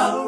Oh.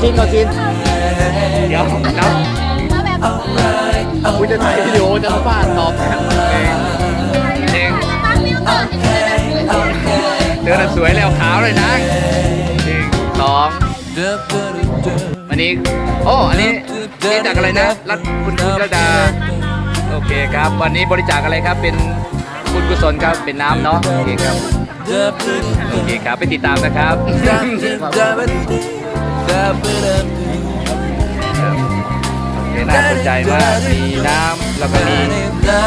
ชินกาชิ้นเดี๋ยวครับ alright, คุณจะถ่ายวิดีโอจะสัมภาษณ์ตอบเองเองเดินสวยแล้วขาวเลยนะหนึ่งสอง dup, dup, dup. วันนี้ โอ้ อันนี้นี่จากอะไรนะ รัฐคุณคุณระดา โอเคครับ วันนี้บริจาคอะไรครับ เป็นบุญกุศลครับ เป็นน้ำเนาะ โอเคครับ โอเคครับ ไปติดตามนะครับ โอเคน่าสนใจมาก มีน้ำแล้วก็มี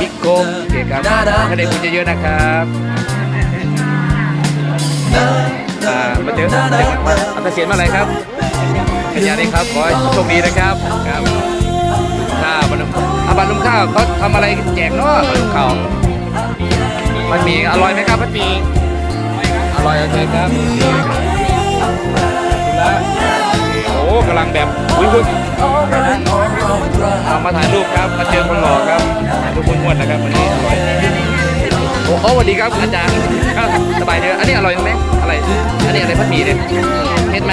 บิ๊กโกมโอเคครับถ้าได้บุญเยอะๆนะครับอ่ามาเจอมาเจอมาอัตเสียนมาอะไรครับเป็นยาดีครับขอให้โชคดีนะครับครับข้าวบรรลุอาบรรลุข้าวเขาทำอะไรแจกเนาะบรรลุข้าวมันมีอร่อยไหมครับมันมีอร่อยโอเคครับ กำลังแบบอุ้ยอุ้ยเอามาถ่ายรูปครับ มาเจอคนหล่อครับถ่ายรูปม้วนๆนะครับวันนี้อร่อยโอ้โหสวัสดีครับอาจารย์ครับสบายดีอันนี้อร่อยไหมอะไรอันนี้อะไรพัดหมี่เนี่ยเห็ดไหม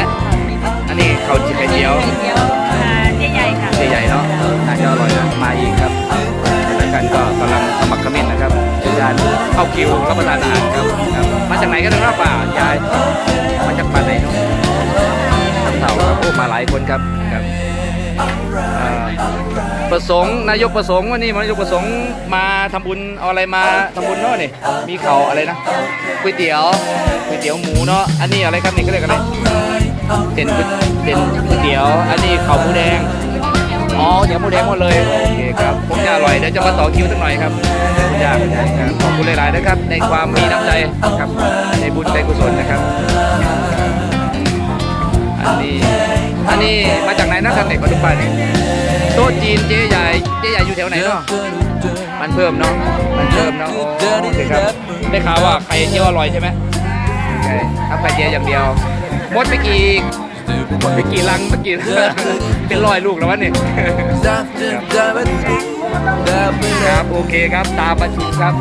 อันนี้เขาจีไข่เจียวเดี๋ยวอ่าเจ๊ใหญ่ค่ะใหญ่ๆเนาะน่าจะอร่อยนะมาอีกครับแล้วกันก็กำลังสมัครคอมเขมนต์นะครับเป็นการเข้าคิวรับประทานอาหารครับครับ มาจากไหนกันนะครับป่ายาย หลายคนครับครับประสงค์นายกประสงค์วันนี้นายกประสงค์มาทำบุญเอาอะไรมาทำบุญเนาะนี่มีเขาอะไรนะก๋วยเตี๋ยวก๋วยเตี๋ยวหมูเนาะอันนี้อะไรครับนี่เขาเรียกอะไรเส้นเส้นก๋วยเตี๋ยว อันนี้เข้าหมูแดงอ๋อเดี๋ยวหมูแดงหมดเลยโอเคครับผมจะอร่อยเดี๋ยวจะมาต่อคิวสักหน่อยครับคุณยากขอบคุณหลายๆนะครับ ในความมีน้ำใจครับในบุญในกุศลนะครับ จากไหนนะครับเด็กมาดูไปนี่โต๊ะจีนเจ๊ใหญ่เจ๊ใหญ่อยู่แถวไหนเนาะมันเพิ่มเนาะมันเพิ่มเนาะโอเคครับได้ข่าวว่าไข่เจียวอร่อยใช่ไหมโอเคทำไข่เจียวอย่างเดียวมดไปกี่หมดไปกี่ลังเมื่อกี้เป็นร้อยลูกแล้ววะเนี่ยครับโอเคครับตาประชุมครับ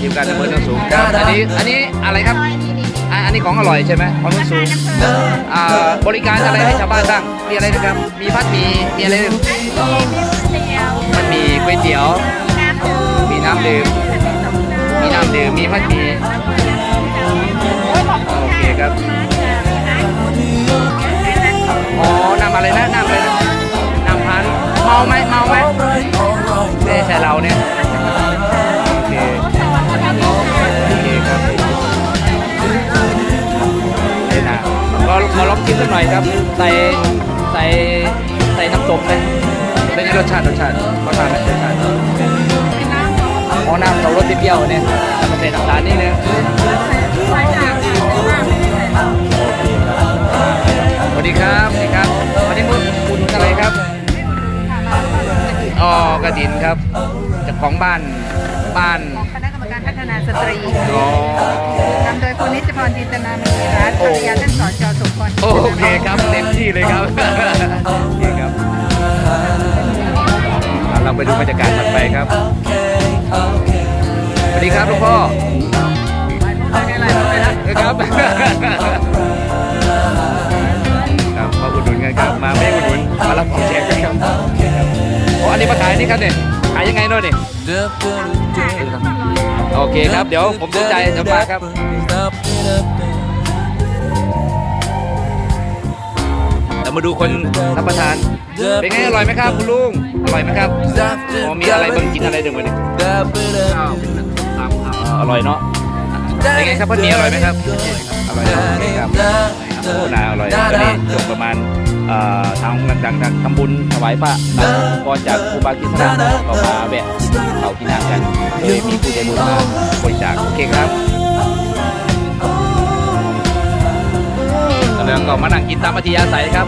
ทีมการดำเนินต้นสูงครับอันนี้อันนี้อะไรครับ อะอันนี้ของอร่อยใช่ไหมของต้นสูงอ่าบริการอะไรให้ชาวบ้านบ้างมีอะไรนะครับ มีพัดหมีมีอะไรบ้างมีก๋วยเตี๋ยวมันมีก๋วยเตี๋ยวน้ำดื่มมีน้ำดื่ม มีน้ำดื่ม มีพัดหมีโอเคครับ ก็ขอลองชิมสักหน่อยครับ ใส่ใส่ใส่น้ำส้มเลยเป็นไงรสชาติรสชาติรสชาติไหมรสชาติอ๋อน้ำเรารสเปรี้ยวๆเนี่ยแล้วก็ใส่น้ำตาลนี่เนี่ยสวัสดีครับสวัสดีครับวันนี้คุณคุณอะไรครับอ๋อกระถินครับเจากของบ้านบ้านคณะกรรมการพัฒนาสตรีอ๋อนำโดยคุณนิจพรจินตนามณีรัตน์ภรรยาท่านสอนจอสมพรโอเคครับเต็มที่เลยครับโอเคครับอะเราไปดูบรรยากาศถัดไปครับสวัสดีครับหลวงพ่อครับครับมาอุดหนุนกันครับมาไม่อุดหนุนมารับของแจกกันครับโอ้อันนี้มาขายนี่ครับเนี่ยขายยังไงเนาะเนี่ย โอเคครับ เดี๋ยวผมสนใจจะมาครับ เรามาดูคนรับประทาน เป็นไงอร่อยไหมครับคุณลุง อร่อยไหมครับอ๋อมีอะไรบ้างกินอะไรเดี๋ยววันนี้อร่อยเนาะเป็นไงครับข้าวเหนียวอร่อยไหมครับ อร่อยครับ โอเคครับโอ้น่าอร่อยตอนนี้จบประมาณเอ่อทางดังๆทำบุญถวายพระก่อนจากครูบากิษณะก็มาแวะเขากินน้ำกันโดยมีผู้ใจบุญมาบริจาคโอเคครับแล้วก็มานั่งกินตามอัธยาศัยครับ